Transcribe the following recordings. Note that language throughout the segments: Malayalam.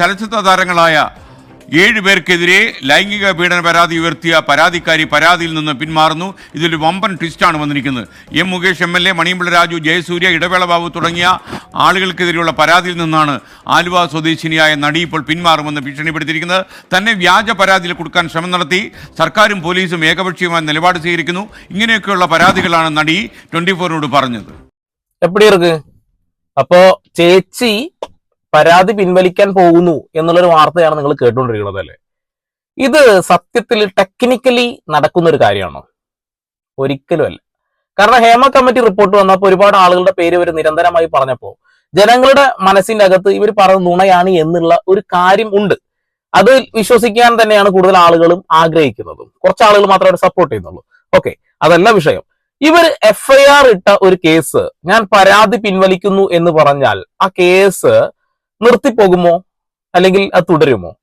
ചലച്ചിത്ര താരങ്ങളായ ഏഴ് പേർക്കെതിരെ ലൈംഗിക പീഡന പരാതി ഉയർത്തിയ പരാതിക്കാരി പരാതിയിൽ നിന്ന് പിന്മാറുന്നു. ഇതൊരു വമ്പൻ ട്വിസ്റ്റാണ് വന്നിരിക്കുന്നത്. M Mukesh M L A Maniyanpilla Raju Jayasurya Idavela Babu തുടങ്ങിയ ആളുകൾക്കെതിരെയുള്ള പരാതിയിൽ നിന്നാണ് ആലുവ സ്വദേശിനിയായ നടി ഇപ്പോൾ പിന്മാറുമെന്ന് ഭീഷണിപ്പെടുത്തിയിരിക്കുന്നത്. തന്നെ വ്യാജ പരാതിയിൽ കൊടുക്കാൻ ശ്രമം നടത്തി സർക്കാരും പോലീസും ഏകപക്ഷീയമായ നിലപാട് സ്വീകരിക്കുന്നു. ഇങ്ങനെയൊക്കെയുള്ള പരാതികളാണ് നടി ട്വന്റി ഫോറിനോട് പറഞ്ഞത്. അപ്പോ ചേച്ചി പരാതി പിൻവലിക്കാൻ പോകുന്നു എന്നുള്ളൊരു വാർത്തയാണ് നിങ്ങൾ കേട്ടുകൊണ്ടിരിക്കുന്നത് അല്ലേ? ഇത് സത്യത്തിൽ ടെക്നിക്കലി നടക്കുന്ന ഒരു കാര്യമാണോ? ഒരിക്കലും അല്ല. കാരണം ഹേമ കമ്മിറ്റി റിപ്പോർട്ട് വന്നപ്പോൾ ഒരുപാട് ആളുകളുടെ പേര് ഇവർ നിരന്തരമായി പറഞ്ഞപ്പോൾ ജനങ്ങളുടെ മനസ്സിന്റെ അകത്ത് ഇവർ പറഞ്ഞ നുണയാണ് എന്നുള്ള ഒരു കാര്യം ഉണ്ട്. അത് വിശ്വസിക്കാൻ തന്നെയാണ് കൂടുതൽ ആളുകളും ആഗ്രഹിക്കുന്നതും. കുറച്ച് ആളുകൾ മാത്രമേ അവർ സപ്പോർട്ട് ചെയ്യുന്നുള്ളൂ. ഓക്കെ അതല്ല വിഷയം. ഇവർ എഫ്ഐആർ ഇട്ട ഒരു കേസ് ഞാൻ പരാതി പിൻവലിക്കുന്നു എന്ന് പറഞ്ഞാൽ ആ കേസ് നിർത്തിപ്പോകുമോ? അല്ലെങ്കിൽ അത് തുടരുമോ?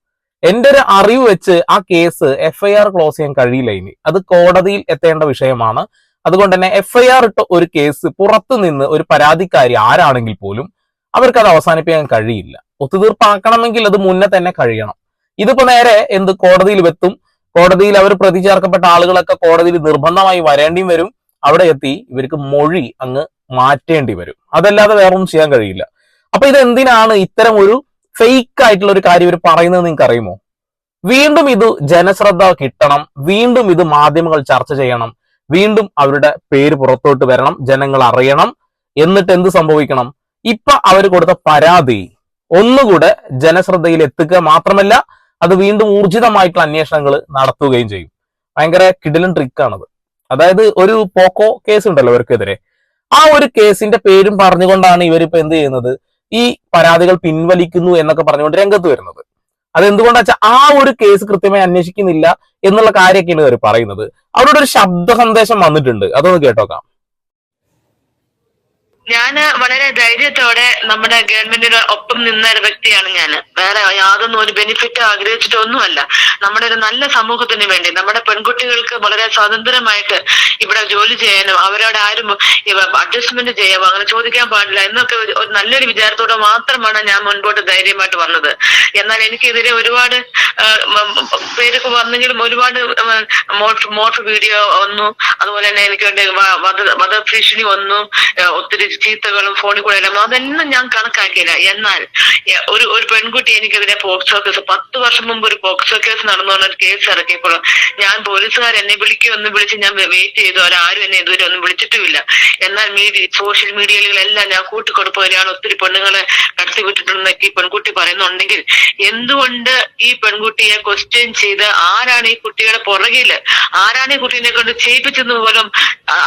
എന്റെ ഒരു അറിവ് വെച്ച് ആ കേസ് എഫ്ഐആർ ക്ലോസ് ചെയ്യാൻ കഴിയില്ല ഇനി. അത് കോടതിയിൽ എത്തേണ്ട വിഷയമാണ്. അതുകൊണ്ട് തന്നെ എഫ്ഐആർ ഇട്ട ഒരു കേസ് പുറത്തു നിന്ന് ഒരു പരാതിക്കാരി ആരാണെങ്കിൽ പോലും അവർക്ക് അത് അവസാനിപ്പിക്കാൻ കഴിയില്ല. ഒത്തുതീർപ്പാക്കണമെങ്കിൽ അത് മുന്നേ തന്നെ കഴിയണം. ഇതിപ്പോ നേരെ എന്ത് കോടതിയിൽ എത്തും കോടതിയിൽ അവർ പ്രതി ചേർക്കപ്പെട്ട ആളുകളൊക്കെ കോടതിയിൽ നിർബന്ധമായി വരേണ്ടിയും വരും. അവിടെ എത്തി ഇവർക്ക് മൊഴി അങ്ങ് മാറ്റേണ്ടി വരും. അതല്ലാതെ വേറൊന്നും ചെയ്യാൻ കഴിയില്ല. അപ്പൊ ഇത് എന്തിനാണ് ഇത്തരം ഒരു ഫേക്ക് ആയിട്ടുള്ള ഒരു കാര്യം ഇവർ പറയുന്നത് നിങ്ങൾക്ക് അറിയുമോ വീണ്ടും ഇത് ജനശ്രദ്ധ കിട്ടണം. വീണ്ടും ഇത് മാധ്യമങ്ങൾ ചർച്ച ചെയ്യണം. വീണ്ടും അവരുടെ പേര് പുറത്തോട്ട് വരണം. ജനങ്ങൾ അറിയണം. എന്നിട്ട് എന്ത് സംഭവിക്കണം? ഇപ്പൊ അവർ കൊടുത്ത പരാതി ഒന്നുകൂടെ ജനശ്രദ്ധയിൽ എത്തുക മാത്രമല്ല അത് വീണ്ടും ഊർജിതമായിട്ടുള്ള അന്വേഷണങ്ങൾ നടത്തുകയും ചെയ്യും. ഭയങ്കര കിടിലൻ ട്രിക്കാണത് അതായത് ഒരു പോക്കോ കേസ് ഉണ്ടല്ലോ ഇവർക്കെതിരെ. ആ ഒരു കേസിന്റെ പേരും പറഞ്ഞുകൊണ്ടാണ് ഇവരിപ്പോ എന്ത് ചെയ്യുന്നത്? ഈ പരാതികൾ പിൻവലിക്കുന്നു എന്നൊക്കെ പറഞ്ഞുകൊണ്ട് രംഗത്ത് വരുന്നത്. അതെന്തുകൊണ്ടാ വെച്ചാൽ ആ ഒരു കേസ് കൃത്യമായി അന്വേഷിക്കുന്നില്ല എന്നുള്ള കാര്യമൊക്കെയാണ് അവർ പറയുന്നത്. അവരുടെ ഒരു ശബ്ദ സന്ദേശം വന്നിട്ടുണ്ട്. അതൊന്ന് കേട്ടോക്കാം. ഞാൻ വളരെ ധൈര്യത്തോടെ നമ്മുടെ ഗവൺമെന്റിന് ഒപ്പം നിന്ന ഒരു വ്യക്തിയാണ് ഞാൻ വേറെ യാതൊന്നും ഒരു ബെനിഫിറ്റ് ആഗ്രഹിച്ചിട്ടൊന്നുമല്ല. നമ്മുടെ ഒരു നല്ല സമൂഹത്തിന് വേണ്ടി നമ്മുടെ പെൺകുട്ടികൾക്ക് വളരെ സ്വതന്ത്രമായിട്ട് ഇവിടെ ജോലി ചെയ്യാനും അവരോട് ആരും അഡ്ജസ്റ്റ്മെന്റ് ചെയ്യാമോ അങ്ങനെ ചോദിക്കാൻ പാടില്ല എന്നൊക്കെ ഒരു നല്ലൊരു വിചാരത്തോടെ മാത്രമാണ് ഞാൻ മുൻപോട്ട് ധൈര്യമായിട്ട് വന്നത്. എന്നാൽ എനിക്കെതിരെ ഒരുപാട് പേരൊക്കെ വന്നെങ്കിലും ഒരുപാട് മോട്ട് മോട്ട് വീഡിയോ വന്നു. അതുപോലെ തന്നെ എനിക്ക് വധ- വധഭീഷണി വന്നു. ഒത്തിരി ചീത്തകളും ഫോണിൽ കൂടെ എല്ലാം. അതൊന്നും ഞാൻ കണക്കാക്കിയില്ല. എന്നാൽ ഒരു ഒരു പെൺകുട്ടി എനിക്കെതിരെ പോക്സോ കേസ് പത്ത് വർഷം മുമ്പ് ഒരു പോക്സോ കേസ് നടന്നു ഒരു കേസ് ഇറക്കിയപ്പോൾ ഞാൻ പോലീസുകാർ എന്നെ വിളിക്കുകയോ ഒന്നും വിളിച്ച് ഞാൻ വെയിറ്റ് ചെയ്തു. അവരാരും എന്നെ ഇതുവരെ ഒന്നും വിളിച്ചിട്ടുമില്ല. എന്നാൽ മീഡിയ സോഷ്യൽ മീഡിയകളിലെല്ലാം ഞാൻ കൂട്ടിക്കൊടുപ്പവരെയാണ് ഒത്തിരി പെണ്ണുങ്ങളെ കടത്തിവിട്ടിട്ടുണ്ടെന്നൊക്കെ ഈ പെൺകുട്ടി പറയുന്നുണ്ടെങ്കിൽ എന്തുകൊണ്ട് ഈ പെൺകുട്ടിയെ ക്വസ്റ്റ്യൻ ചെയ്ത് ആരാണ് ഈ കുട്ടിയുടെ പുറകിൽ ആരാണ് ഈ കുട്ടീനെ കൊണ്ട് ചെയ്യിപ്പിച്ചെന്ന് പോലും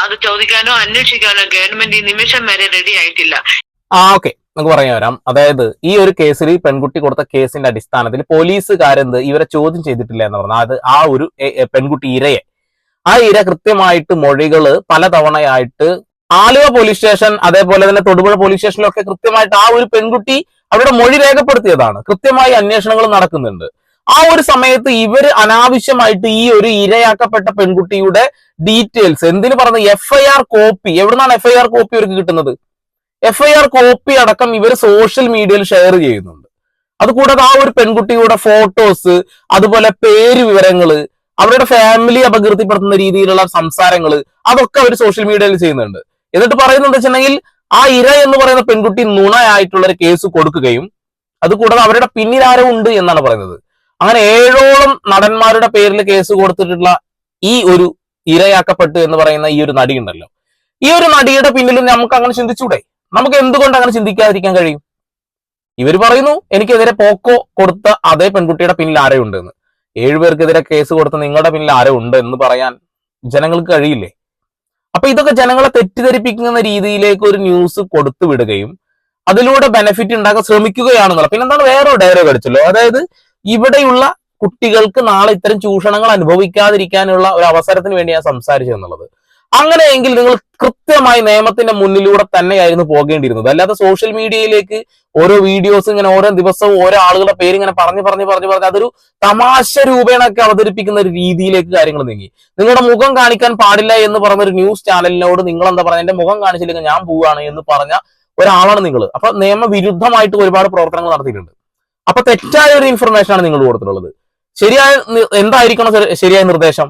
അത് ചോദിക്കാനോ അന്വേഷിക്കാനോ ഗവൺമെന്റ് ഈ നിമിഷം വരെ റെഡി ആയിട്ടില്ല. ആ ഓക്കെ നമുക്ക് പറഞ്ഞു വരാം. അതായത് ഈ ഒരു കേസിൽ ഈ പെൺകുട്ടി കൊടുത്ത കേസിന്റെ അടിസ്ഥാനത്തിൽ പോലീസുകാരെന്ത് ഇവരെ ചോദ്യം ചെയ്തിട്ടില്ല എന്ന് പറഞ്ഞാൽ അത് ആ ഒരു പെൺകുട്ടി ഇരയെ. ആ ഇര കൃത്യമായിട്ട് മൊഴികൾ പലതവണയായിട്ട് ആലുവ പോലീസ് സ്റ്റേഷൻ അതേപോലെ തന്നെ തൊടുപുഴ പോലീസ് സ്റ്റേഷനിലൊക്കെ കൃത്യമായിട്ട് ആ ഒരു പെൺകുട്ടി അവരുടെ മൊഴി രേഖപ്പെടുത്തിയതാണ്. കൃത്യമായി അന്വേഷണങ്ങൾ നടക്കുന്നുണ്ട്. ആ ഒരു സമയത്ത് ഇവർ അനാവശ്യമായിട്ട് ഈ ഒരു ഇരയാക്കപ്പെട്ട പെൺകുട്ടിയുടെ ഡീറ്റെയിൽസ് എന്തിനു പറഞ്ഞ എഫ്ഐആർ കോപ്പി എവിടുന്നാണ് എഫ്ഐആർ കോപ്പി അവർക്ക് കിട്ടുന്നത്? എഫ്ഐആർ കോപ്പി അടക്കം ഇവർ സോഷ്യൽ മീഡിയയിൽ ഷെയർ ചെയ്യുന്നുണ്ട്. അതുകൂടാതെ ആ ഒരു പെൺകുട്ടിയുടെ ഫോട്ടോസ് അതുപോലെ പേര് വിവരങ്ങൾ അവരുടെ ഫാമിലി അപകീർത്തിപ്പെടുത്തുന്ന രീതിയിലുള്ള സംസാരങ്ങൾ അതൊക്കെ അവർ സോഷ്യൽ മീഡിയയിൽ ചെയ്യുന്നുണ്ട്. എന്നിട്ട് പറയുന്നത് വെച്ചിട്ടുണ്ടെങ്കിൽ ആ ഇര എന്ന് പറയുന്ന പെൺകുട്ടി നുണയായിട്ടുള്ള ഒരു കേസ് കൊടുക്കുകയും അതുകൂടാതെ അവരുടെ പിന്നിൽ ഉണ്ട് എന്നാണ് പറയുന്നത്. അങ്ങനെ ഏഴോളം നടന്മാരുടെ പേരിൽ കേസ് കൊടുത്തിട്ടുള്ള ഈ ഒരു ഇരയാക്കപ്പെട്ടു എന്ന് പറയുന്ന ഈ ഒരു നടി ഉണ്ടല്ലോ. ഈ ഒരു നടിയുടെ പിന്നിൽ നമുക്ക് അങ്ങനെ ചിന്തിച്ചൂടെ? നമുക്ക് എന്തുകൊണ്ട് അങ്ങനെ ചിന്തിക്കാതിരിക്കാൻ കഴിയും? ഇവർ പറയുന്നു എനിക്കെതിരെ പോക്കോ കൊടുത്ത അതേ പെൺകുട്ടിയുടെ പിന്നിൽ ആരോ ഉണ്ട് എന്ന് ഏഴുപേർക്കെതിരെ കേസ് കൊടുത്ത നിങ്ങളുടെ പിന്നിൽ ആരോ ഉണ്ട് എന്ന് പറയാൻ ജനങ്ങൾക്ക് കഴിയില്ലേ? അപ്പൊ ഇതൊക്കെ ജനങ്ങളെ തെറ്റിദ്ധരിപ്പിക്കുന്ന രീതിയിലേക്ക് ഒരു ന്യൂസ് കൊടുത്തു വിടുകയും അതിലൂടെ ബെനിഫിറ്റ് ഉണ്ടാക്കാൻ ശ്രമിക്കുകയാണെന്നുള്ള പിന്നെ എന്താണ് വേറെ ഡയലോഗ് അടിച്ചല്ലോ. അതായത് ഇവിടെയുള്ള കുട്ടികൾക്ക് നാളെ ഇത്തരം ചൂഷണങ്ങൾ അനുഭവിക്കാതിരിക്കാനുള്ള ഒരു അവസരത്തിന് വേണ്ടി ഞാൻ സംസാരിച്ചു എന്നുള്ളത്. അങ്ങനെയെങ്കിൽ നിങ്ങൾ കൃത്യമായി നിയമത്തിന്റെ മുന്നിലൂടെ തന്നെയായിരുന്നു പോകേണ്ടിയിരുന്നത്. അല്ലാതെ സോഷ്യൽ മീഡിയയിലേക്ക് ഓരോ വീഡിയോസ് ഇങ്ങനെ ഓരോ ദിവസവും ഓരോ ആളുകളുടെ പേര് ഇങ്ങനെ പറഞ്ഞു പറഞ്ഞു പറഞ്ഞു പറഞ്ഞ് അതൊരു തമാശ രൂപേണൊക്കെ അവതരിപ്പിക്കുന്ന ഒരു രീതിയിലേക്ക് കാര്യങ്ങൾ നീങ്ങി. നിങ്ങളുടെ മുഖം കാണിക്കാൻ പാടില്ല എന്ന് പറഞ്ഞ ഒരു ന്യൂസ് ചാനലിനോട് നിങ്ങൾ എന്താ പറയുക എന്റെ മുഖം കാണിച്ചില്ലെങ്കിൽ ഞാൻ പോവാണ് എന്ന് പറഞ്ഞ ഒരാളാണ് നിങ്ങൾ അപ്പൊ നിയമവിരുദ്ധമായിട്ട് ഒരുപാട് പ്രവർത്തനങ്ങൾ നടത്തിയിട്ടുണ്ട്. അപ്പൊ തെറ്റായ ഒരു ഇൻഫർമേഷൻ ആണ് നിങ്ങൾ കൊടുത്തിട്ടുള്ളത്. ശരിയായ എന്തായിരിക്കണം ശരിയായ നിർദ്ദേശം?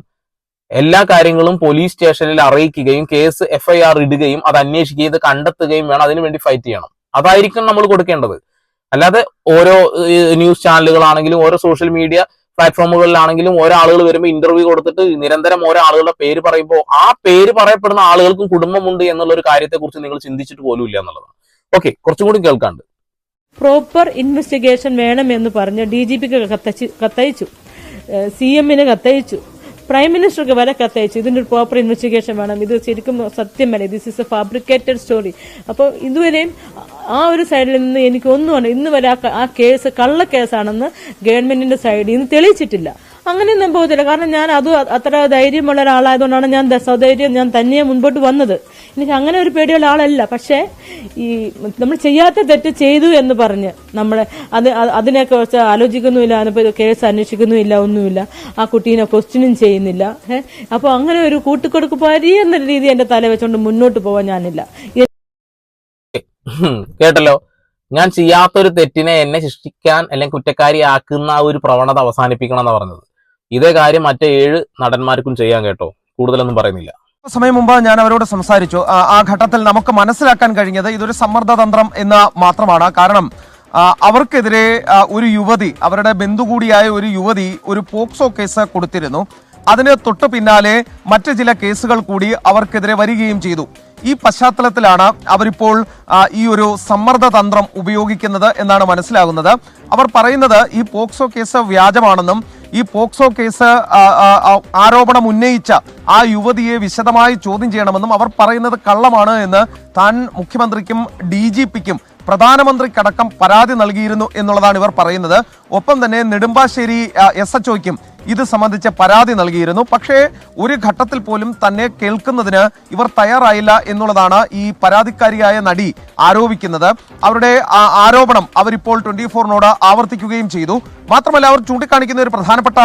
എല്ലാ കാര്യങ്ങളും പോലീസ് സ്റ്റേഷനിൽ അറിയിക്കുകയും കേസ് എഫ്ഐആർ ഇടുകയും അത് അന്വേഷിക്കുകയും ഇത് കണ്ടെത്തുകയും വേണം. അതിനുവേണ്ടി ഫൈറ്റ് ചെയ്യണം. അതായിരിക്കും നമ്മൾ കൊടുക്കേണ്ടത്. അല്ലാതെ ഓരോ ന്യൂസ് ചാനലുകളാണെങ്കിലും ഓരോ സോഷ്യൽ മീഡിയ പ്ലാറ്റ്ഫോമുകളിലാണെങ്കിലും ഓരോ ആളുകൾ വരുമ്പോൾ ഇന്റർവ്യൂ കൊടുത്തിട്ട് നിരന്തരം ഓരോ ആളുകളുടെ പേര് പറയുമ്പോൾ ആ പേര് പറയപ്പെടുന്ന ആളുകൾക്കും കുടുംബമുണ്ട് എന്നുള്ള ഒരു കാര്യത്തെക്കുറിച്ച് നിങ്ങൾ ചിന്തിച്ചിട്ട് പോലും ഇല്ല എന്നുള്ളതാണ്. ഓക്കെ കുറച്ചും കൂടി കേൾക്കാണ്ട്. പ്രോപ്പർ ഇൻവെസ്റ്റിഗേഷൻ വേണമെന്ന് പറഞ്ഞ് ഡി ജി പിക്ക് കത്തയച്ചു. സി എമ്മിന് കത്തയച്ചു. പ്രൈം മിനിസ്റ്റർക്ക് വരെ കത്തയച്ചു. ഇതിന്റെ ഒരു പ്രോപ്പർ ഇൻവെസ്റ്റിഗേഷൻ വേണം. ഇത് ശരിക്കും സത്യമല്ല this is a fabricated story അപ്പോൾ ഇതുവരെയും ആ ഒരു സൈഡിൽ നിന്ന് എനിക്ക് ഒന്നും ഇന്ന് വരെ ആ കേസ് കള്ള കേസാണെന്ന് ഗവൺമെന്റിന്റെ സൈഡിൽ നിന്ന് തെളിയിച്ചിട്ടില്ല. അങ്ങനെയൊന്നും പോകത്തില്ല. കാരണം ഞാൻ അത് അത്ര ധൈര്യമുള്ള ഒരാളായതുകൊണ്ടാണ് ഞാൻ സധൈര്യം ഞാൻ തനിയെ മുൻപോട്ട് വന്നത്. എനിക്ക് അങ്ങനെ ഒരു പേടിയുള്ള ആളല്ല. പക്ഷേ ഈ നമ്മൾ ചെയ്യാത്ത തെറ്റ് ചെയ്തു എന്ന് പറഞ്ഞ് നമ്മളെ അത് അതിനെയൊക്കെ വെച്ചാൽ ആലോചിക്കുന്നുമില്ല. അതിനിപ്പോൾ കേസ് അന്വേഷിക്കുന്നുമില്ല ഒന്നുമില്ല. ആ കുട്ടീനെ ക്വസ്റ്റ്യനും ചെയ്യുന്നില്ല. അപ്പോൾ അങ്ങനെ ഒരു കൂട്ടുകൊടുക്കുപാരി എന്ന രീതി എന്റെ തല വെച്ചുകൊണ്ട് മുന്നോട്ട് പോകാൻ ഞാനില്ല. കേട്ടല്ലോ. ഞാൻ ചെയ്യാത്തൊരു തെറ്റിനെ എന്നെ ശിക്ഷിക്കാൻ അല്ലെങ്കിൽ കുറ്റക്കാരിയാക്കുന്ന ആ ഒരു പ്രവണത അവസാനിപ്പിക്കണം എന്നാ പറഞ്ഞത്. ഇതേ കാര്യം മറ്റേ ഏഴ് നടന്മാർക്കും ചെയ്യാൻ കേട്ടോ. കൂടുതലൊന്നും പറയുന്നില്ല. സമയം മുമ്പ് ഞാൻ അവരോട് സംസാരിച്ചു. ആ, ഘട്ടത്തിൽ നമുക്ക് മനസ്സിലാക്കാൻ കഴിഞ്ഞത് ഇതൊരു സമ്മർദ്ദതന്ത്രം എന്ന് മാത്രമാണ്. കാരണം അവർക്കെതിരെ ഒരു യുവതി അവരുടെ ബന്ധു കൂടിയായ ഒരു യുവതി ഒരു പോക്സോ കേസ് കൊടുത്തിരുന്നു. അതിന് തൊട്ടു പിന്നാലെ മറ്റ് ചില കേസുകൾ കൂടി അവർക്കെതിരെ വരികയും ചെയ്തു. ഈ പശ്ചാത്തലത്തിലാണ് അവരിപ്പോൾ ഈ ഒരു സമ്മർദ്ദ തന്ത്രം ഉപയോഗിക്കുന്നത് എന്നാണ് മനസ്സിലാകുന്നത്. അവർ പറയുന്നത് ഈ പോക്സോ കേസ് വ്യാജമാണെന്നും ഈ പോക്സോ കേസ് ആരോപണം ഉന്നയിച്ച ആ യുവതിയെ വിശദമായി ചോദ്യം ചെയ്യണമെന്നും അവർ പറയുന്നത് കള്ളമാണ് എന്ന് താൻ മുഖ്യമന്ത്രിക്കും ഡി ജി പിക്കും പ്രധാനമന്ത്രിക്കടക്കം പരാതി നൽകിയിരുന്നു എന്നുള്ളതാണ് ഇവർ പറയുന്നത്. ഒപ്പം തന്നെ നെടുമ്പാശ്ശേരി എസ് എച്ച് ഒയ്ക്കും ഇത് സംബന്ധിച്ച് പരാതി നൽകിയിരുന്നു. പക്ഷേ ഒരു ഘട്ടത്തിൽ പോലും തന്നെ കേൾക്കുന്നതിന് ഇവർ തയ്യാറായില്ല എന്നുള്ളതാണ് ഈ പരാതിക്കാരിയായ നടി ആരോപിക്കുന്നത്. അവരുടെ ആരോപണം അവരിപ്പോൾ ട്വന്റി ഫോറിനോട് ആവർത്തിക്കുകയും ചെയ്തു. മാത്രമല്ല അവർ ചൂണ്ടിക്കാണിക്കുന്ന ഒരു പ്രധാനപ്പെട്ട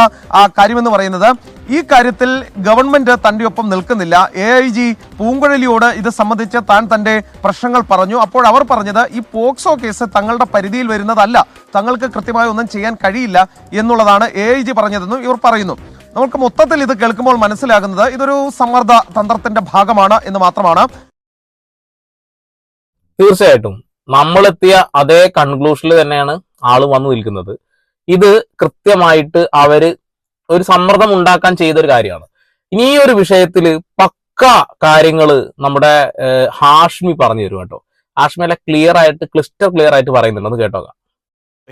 കാര്യമെന്ന് പറയുന്നത് ഈ കാര്യത്തിൽ ഗവൺമെന്റ് തന്റെ ഒപ്പം നിൽക്കുന്നില്ല. എ ഐ ജി പൂങ്കുഴലിയോട് ഇത് സംബന്ധിച്ച് താൻ തന്റെ പ്രശ്നങ്ങൾ പറഞ്ഞു. അപ്പോൾ അവർ പറഞ്ഞത് ഈ പോക്സോ കേസ് തങ്ങളുടെ പരിധിയിൽ വരുന്നതല്ല. തങ്ങൾക്ക് കൃത്യമായി ഒന്നും ചെയ്യാൻ കഴിയില്ല എന്നുള്ളതാണ് എ ഐ ജി പറഞ്ഞതെന്നും പറയുന്നു. നമുക്ക് മൊത്തത്തിൽ ഇത് കേൾക്കുമ്പോൾ മനസ്സിലാകുന്നത് ഇതൊരു സമ്മർദ്ദ തന്ത്രത്തിന്റെ ഭാഗമാണ് എന്ന് മാത്രമാണ്. തീർച്ചയായിട്ടും. നമ്മളെത്തിയ അതേ കൺക്ലൂഷനിൽ തന്നെയാണ് ആൾ വന്നു നിൽക്കുന്നത്. ഇത് കൃത്യമായിട്ട് അവർ ഒരു സമ്മർദ്ദം ഉണ്ടാക്കാൻ ചെയ്ത ഒരു കാര്യമാണ്. ഇനി ഈ ഒരു വിഷയത്തിൽ പക്ക കാര്യങ്ങൾ നമ്മുടെ ഹാഷ്മി പറഞ്ഞു തരും കേട്ടോ ഹാഷ്മി അല്ല ക്ലിയർ ആയിട്ട് ക്ലിസ്റ്റർ ക്ലിയർ ആയിട്ട് പറയുന്നുണ്ടെന്ന് കേട്ടോക്കാം. കേട്ടോ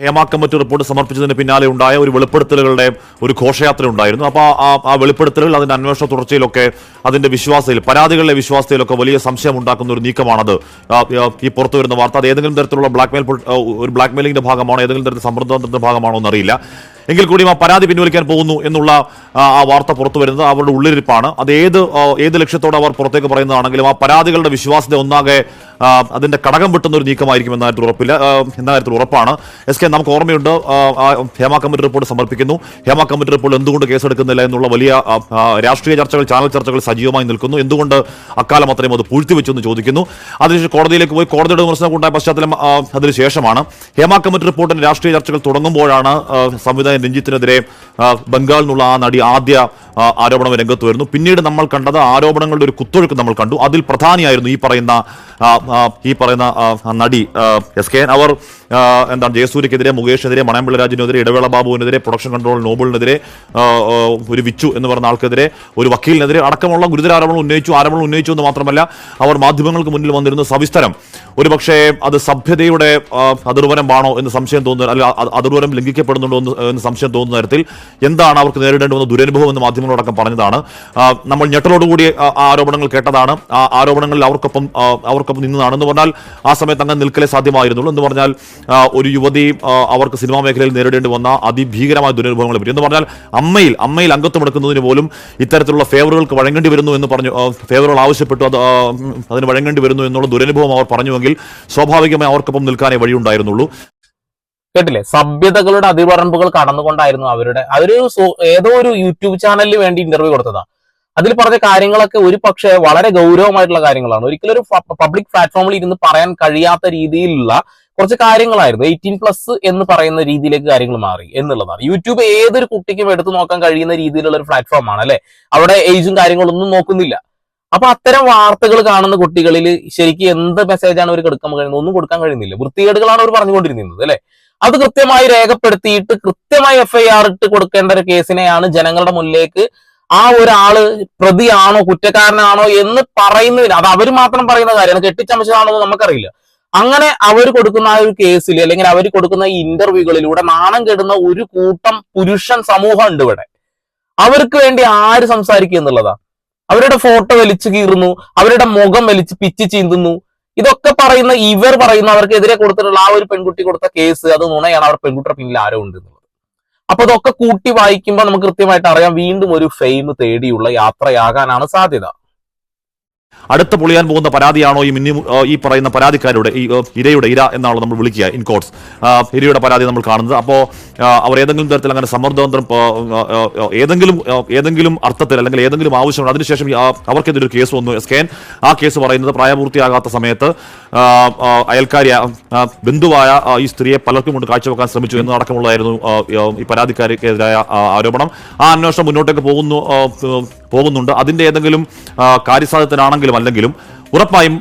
ഹേമ കമ്മിറ്റി റിപ്പോർട്ട് സമർപ്പിച്ചതിന് പിന്നാലെ ഉണ്ടായ ഒരു വെളിപ്പെടുത്തലുകളുടെ ഒരു ഘോഷയാത്ര ഉണ്ടായിരുന്നു. അപ്പോൾ ആ ആ വെളിപ്പെടുത്തലുകൾ അതിന്റെ അന്വേഷണ തുടർച്ചയിലൊക്കെ അതിന്റെ വിശ്വാസത്തിൽ പരാതികളിലെ വിശ്വാസത്തിലൊക്കെ വലിയ സംശയം ഉണ്ടാക്കുന്ന ഒരു നീക്കമാണത്. ഈ പുറത്തു വരുന്ന വാർത്ത അത് ഏതെങ്കിലും തരത്തിലുള്ള ബ്ലാക്ക്മെയിൽ ഒരു ബ്ലാക്ക്മെയിലിംഗിന്റെ ഭാഗമാണോ ഏതെങ്കിലും തരത്തിൽ സമ്മർദ്ദത്തിന്റെ ഭാഗമാണോ എന്നറിയില്ല. എങ്കിൽ കൂടിയും ആ പരാതി പിൻവലിക്കാൻ പോകുന്നു എന്നുള്ള ആ, വാർത്ത പുറത്തു വരുന്നത് അവരുടെ ഉള്ളിരിപ്പാണ് അത് ഏത് ഏത് ലക്ഷ്യത്തോടെ അവർ പുറത്തേക്ക് പറയുന്നതാണെങ്കിലും ആ പരാതികളുടെ വിശ്വാസത്തെ ഒന്നാകെ അതിന്റെ കടകം വെട്ടുന്ന ഒരു നീക്കമായിരിക്കും എന്ന കാര്യത്തിൽ ഉറപ്പില്ല എന്ന കാര്യത്തിൽ ഉറപ്പാണ്. എസ് കെ നമുക്ക് ഓർമ്മയുണ്ട് ഹേമ കമ്മിറ്റി റിപ്പോർട്ട് സമർപ്പിക്കുന്നു. ഹേമ കമ്മിറ്റി റിപ്പോർട്ട് എന്തുകൊണ്ട് കേസെടുക്കുന്നില്ല എന്നുള്ള വലിയ രാഷ്ട്രീയ ചർച്ചകൾ ചാനൽ ചർച്ചകൾ സജീവമായി നിൽക്കുന്നു. എന്തുകൊണ്ട് അക്കാലം അത്രയും അത് പൂഴ്ത്തിവെച്ചു എന്ന് ചോദിക്കുന്നു. അതിനുശേഷം കോടതിയിലേക്ക് പോയി കോടതിയുടെ വിമർശനം ഉണ്ടായ പശ്ചാത്തലം അതിനുശേഷമാണ് ഹേമ കമ്മിറ്റി റിപ്പോർട്ടിന്റെ രാഷ്ട്രീയ ചർച്ചകൾ തുടങ്ങുമ്പോഴാണ് സംവിധായകൻ രഞ്ജിത്തിനെതിരെ ആ, ബംഗാളിൽ നിന്നുള്ള ആ നടി ആദ്യ ആരോപണം രംഗത്ത് വരുന്നു. പിന്നീട് നമ്മൾ കണ്ടത് ആരോപണങ്ങളുടെ ഒരു കുത്തൊഴുക്ക് നമ്മൾ കണ്ടു. അതിൽ പ്രധാനിയായിരുന്നു ഈ പറയുന്ന ഈ പറയുന്ന നടി എസ് കെ. അവർ എന്താണ് ജയസൂര്യക്കെതിരെ മുകേഷിനെതിരെ മണയമ്പിള്ള രാജുവിനെതിരെ ഇടവേള ബാബുവിനെതിരെ പ്രൊഡക്ഷൻ കൺട്രോൾ നോബിളിനെതിരെ ഒരു വിച്ചു എന്ന് പറഞ്ഞ ആൾക്കെതിരെ ഒരു വക്കീലിനെതിരെ അടക്കമുള്ള ഗുരുതര ആരോപണം ഉന്നയിച്ചു ആരോപണം ഉന്നയിച്ചു എന്ന് മാത്രമല്ല അവർ മാധ്യമങ്ങൾക്ക് മുന്നിൽ വന്നിരുന്ന സവിസ്തരം. ഒരു പക്ഷേ അത് സഭ്യതയുടെ അതിർവരം അതിർവരമ്പാണോ എന്ന് സംശയം തോന്നുന്നു അല്ലെങ്കിൽ അതിർവരം ലംഘിക്കപ്പെടുന്നുണ്ടോ എന്ന് സംശയം തോന്നുന്ന തരത്തിൽ എന്താണ് അവർക്ക് നേരിടേണ്ടി വന്ന ദുരനുഭവം എന്ന് മാധ്യമങ്ങളോടൊക്കെ പറഞ്ഞതാണ്. നമ്മൾ ഞെട്ടലോടുകൂടി ആരോപണങ്ങൾ കേട്ടതാണ്. ആ ആരോപണങ്ങളിൽ അവർക്കൊപ്പം അവർക്കൊപ്പം നിന്നതാണ് എന്ന് പറഞ്ഞാൽ ആ സമയത്ത് അങ്ങനെ നിൽക്കലേ സാധ്യമായിരുന്നുള്ളൂ. എന്ന് പറഞ്ഞാൽ ഒരു യുവതി അവർക്ക് സിനിമാ മേഖലയിൽ നേരിടേണ്ടി വന്ന അതിഭീകരമായ ദുരനുഭവങ്ങളെ പറ്റി. എന്ന് പറഞ്ഞാൽ അമ്മയിൽ അമ്മയിൽ അംഗത്വം എടുക്കുന്നതിന് പോലും ഇത്തരത്തിലുള്ള ഫേവറുകൾക്ക് വഴങ്ങേണ്ടി വരുന്നു എന്ന് പറഞ്ഞു ഫേവറുകൾ ആവശ്യപ്പെട്ടു അത് അതിന് വഴങ്ങേണ്ടി വരുന്നു എന്നുള്ള ദുരനുഭവം അവർ പറഞ്ഞുവെങ്കിൽ സ്വാഭാവികമായി അവർക്കൊപ്പം നിൽക്കാനേ വഴിയുണ്ടായിരുന്നുള്ളൂ. കേട്ടില്ലേ? സഭ്യതകളുടെ അതിപറമ്പുകൾ കടന്നുകൊണ്ടായിരുന്നു അവരുടെ അവർ സോ- ഏതോ ഒരു യൂട്യൂബ് ചാനലിന് വേണ്ടി ഇന്റർവ്യൂ കൊടുത്തതാ. അതിൽ പറഞ്ഞ കാര്യങ്ങളൊക്കെ ഒരു പക്ഷേ വളരെ ഗൗരവമായിട്ടുള്ള കാര്യങ്ങളാണ്. ഒരിക്കലും ഒരു പബ്ലിക് പ്ലാറ്റ്ഫോമിൽ ഇരുന്ന് പറയാൻ കഴിയാത്ത രീതിയിലുള്ള കുറച്ച് കാര്യങ്ങളായിരുന്നു. എയ്റ്റീൻ പ്ലസ് എന്ന് പറയുന്ന രീതിയിലേക്ക് കാര്യങ്ങൾ മാറി എന്നുള്ളതാണ്. യൂട്യൂബ് ഏതൊരു കുട്ടിക്കും എടുത്തു നോക്കാൻ കഴിയുന്ന രീതിയിലുള്ള ഒരു പ്ലാറ്റ്ഫോമാണ് അല്ലെ? അവിടെ ഏജും കാര്യങ്ങളൊന്നും നോക്കുന്നില്ല. അപ്പൊ അത്തരം വാർത്തകൾ കാണുന്ന കുട്ടികളിൽ ശരിക്കും എന്ത് മെസ്സേജാണ് അവർ കൊടുക്കാൻ കഴിയുന്നത്? ഒന്നും കൊടുക്കാൻ കഴിയുന്നില്ല. വൃത്തികേടുകളാണ് അവർ പറഞ്ഞുകൊണ്ടിരുന്നത് അല്ലെ? അത് കൃത്യമായി രേഖപ്പെടുത്തിയിട്ട് കൃത്യമായി എഫ്ഐആർ ഇട്ട് കൊടുക്കേണ്ട ഒരു കേസിനെയാണ് ജനങ്ങളുടെ മുന്നിലേക്ക് ആ ഒരാൾ പ്രതിയാണോ കുറ്റക്കാരനാണോ എന്ന് പറയുന്നതിന് അത് അവർ മാത്രം പറയുന്ന കാര്യമാണ്. കെട്ടിച്ചമച്ചതാണോ എന്ന് നമുക്കറിയില്ല. അങ്ങനെ അവർ കൊടുക്കുന്ന ആ ഒരു കേസിൽ അല്ലെങ്കിൽ അവർ കൊടുക്കുന്ന ഇന്റർവ്യൂകളിലൂടെ നാണം കെടുന്ന ഒരു കൂട്ടം പുരുഷൻ സമൂഹം ഉണ്ട് ഇവിടെ. അവർക്ക് വേണ്ടി ആര് സംസാരിക്കുക എന്നുള്ളതാ? അവരുടെ ഫോട്ടോ വലിച്ചു കീറുന്നു അവരുടെ മുഖം വലിച്ച് പിച്ച് ചീന്തുന്നു. ഇതൊക്കെ പറയുന്ന ഇവർ പറയുന്ന അവർക്കെതിരെ കൊടുത്തിട്ടുള്ള ആ ഒരു പെൺകുട്ടി കൊടുത്ത കേസ് അത് നുണയാണ് അവർ പെൺകുട്ടിയുടെ പിന്നിൽ ആരോ ഉണ്ട് എന്നുള്ളത്. അപ്പൊ ഇതൊക്കെ കൂട്ടി വായിക്കുമ്പോൾ നമുക്ക് കൃത്യമായിട്ട് അറിയാം വീണ്ടും ഒരു ഫെയിം തേടിയുള്ള യാത്രയാകാനാണ് സാധ്യത. അടുത്ത പൊളിയാൻ പോകുന്ന പരാതിയാണോ ഈ മിന്നി ഈ പറയുന്ന പരാതിക്കാരുടെ ഈ ഇരയുടെ ഇര എന്നാണോ നമ്മൾ വിളിക്കുക ഇൻ കോർട്സ് ഇരയുടെ പരാതി നമ്മൾ കാണുന്നത്. അപ്പോൾ അവർ ഏതെങ്കിലും തരത്തിൽ അങ്ങനെ സമ്മർദ്ദതന്ത്രം ഏതെങ്കിലും ഏതെങ്കിലും അർത്ഥത്തിൽ അല്ലെങ്കിൽ ഏതെങ്കിലും ആവശ്യമുണ്ട് അതിനുശേഷം അവർക്കെതിരെ ഒരു കേസ് വന്നു. സ്കാൻ ആ കേസ് പറയുന്നത് പ്രായപൂർത്തിയാകാത്ത സമയത്ത് അയൽക്കാരി ബന്ധുവായ ഈ സ്ത്രീയെ പലർക്കും കൊണ്ട് കാഴ്ചവെക്കാൻ ശ്രമിച്ചു എന്നടക്കമുള്ളതായിരുന്നു ആ, ഈ പരാതിക്കാരിക്കെതിരായ ആ, ആരോപണം. ആ അന്വേഷണം മുന്നോട്ടേക്ക് പോകുന്നു പോകുന്നുണ്ട്. അതിന്റെ ഏതെങ്കിലും കാര്യസാധ്യത്തിനാണെങ്കിലും അല്ലെങ്കിലും ഉറപ്പായും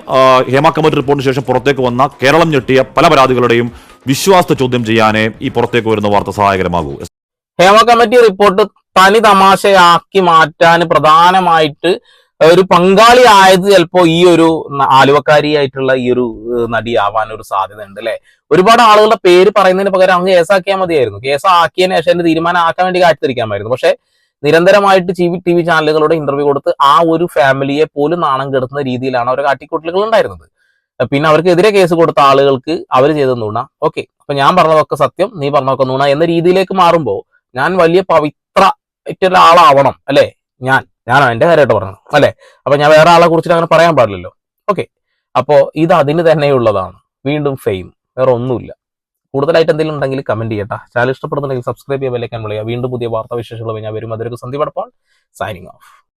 ഹേമ കമ്മിറ്റി റിപ്പോർട്ടിന് ശേഷം പുറത്തേക്ക് വന്ന കേരളം ഞെട്ടിയ പല പരാതികളുടെയും വിശ്വാസത്തെ ചോദ്യം ചെയ്യാനേ ഈ പുറത്തേക്ക് വരുന്ന വാർത്ത സഹായകരമാകൂ. ഹേമ കമ്മിറ്റി റിപ്പോർട്ട് തനി തമാശയാക്കി മാറ്റാൻ പ്രധാനമായിട്ട് ഒരു പങ്കാളി ആയത് ചിലപ്പോ ഈ ഒരു ആലുവക്കാരിയായിട്ടുള്ള ഈ ഒരു നടി നടിയാവാൻ ഒരു സാധ്യത ഉണ്ട് അല്ലെ? ഒരുപാട് ആളുകളുടെ പേര് പറയുന്നതിന് പകരം അങ്ങ് കേസാക്കിയാൽ മതിയായിരുന്നു. കേസ് ആക്കിയതിനു ശേഷം തീരുമാനം ആക്കാൻ വേണ്ടി കാത്തിരിക്കാമായിരുന്നു പക്ഷെ നിരന്തരമായിട്ട് ടി വി ടി വി ചാനലുകളുടെ ഇന്റർവ്യൂ കൊടുത്ത് ആ ഒരു ഫാമിലിയെ പോലും നാണം കെടുത്തുന്ന രീതിയിലാണ് അവർ കാട്ടിക്കൂട്ടലുകൾ ഉണ്ടായിരുന്നത്. പിന്നെ അവർക്കെതിരെ കേസ് കൊടുത്ത ആളുകൾക്ക് അവർ ചെയ്ത നുണ. ഓക്കെ അപ്പൊ ഞാൻ പറഞ്ഞതൊക്കെ സത്യം നീ പറഞ്ഞതൊക്കെ നൂണ എന്ന രീതിയിലേക്ക് മാറുമ്പോൾ ഞാൻ വലിയ പവിത്ര ഒരാളാവണം അല്ലെ? ഞാൻ ഞാനാണ് എന്റെ കാര്യമായിട്ട് പറഞ്ഞത് അല്ലെ? അപ്പൊ ഞാൻ വേറെ ആളെ കുറിച്ചിട്ട് അങ്ങനെ പറയാൻ പാടില്ലല്ലോ. ഓക്കെ അപ്പോ ഇത് അതിന് തന്നെയുള്ളതാണ്. വീണ്ടും ഫെയിം വേറെ ഒന്നുമില്ല കൂടുതലായിട്ട് എന്തെങ്കിലും ഉണ്ടെങ്കിൽ കമന്റ് ചെയ്യട്ടെ ചാനൽ ഇഷ്ടപ്പെടുന്നുണ്ടെങ്കിൽ സബ്സ്ക്രൈബ് ചെയ്യാൻ വിളിക്കാൻ വിളിക്കുക വീണ്ടും പുതിയ വാർത്താ വിശേഷങ്ങൾ ഞാൻ വരും അതൊരു സന്ധി പടപ്പോൾ സൈനിങ് ഓഫ്